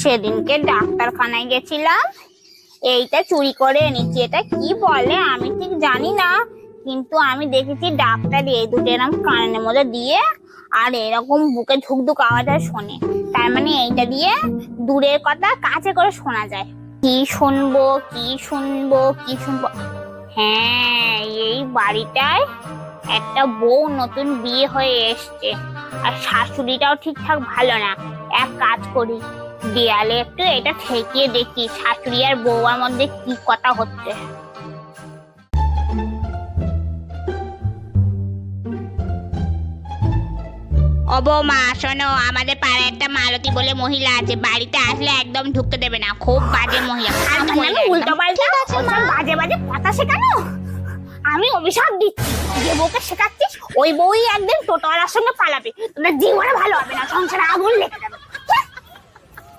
সেদিনকে ডাক্তারখানায় গেছিলাম। এইটা চুরি করে এনেছি। এটা কি বলে আমি ঠিক জানি না, কিন্তু আমি দেখেছি ডাক্তার এই দুটো এরকম কানের মধ্যে দিয়ে আর এরকম বুকে ধুক ধুক আওয়াজ হয় শোনে। তার মানে এইটা দিয়ে দূরের কথা কাছে করে শোনা যায়। কি শুনব কি শুনব কি শুনব? হ্যাঁ এই বাড়িটায় একটা বউ নতুন বিয়ে হয়ে এসছে। আর শাশুড়িটাও ঠিকঠাক ভালো না। এক কাজ করি দেয়ালে একটু এটা ঠেকিয়ে দেখি শাশুড়ি আর বউয়ার মধ্যে কি কথা হচ্ছে। ও বৌমা শোনো আমাদের পাড়ায় একটা মালতী বলে মহিলা আছে বাড়িতে আসলে একদম ঢুকতে দেবে না খুব বাজে মহিলা। ফালতু মহিলা উল্টো পাল্টা বাজে বাজে কথা শেখানো? আমি অভিশাপ দিচ্ছি যে বউকে শেখাচ্ছিস ওই বউই একদিন টোটোওয়ালার সঙ্গে পালাবে তোদের জীবনে ভালো হবে না সংসারে আগুন লেগে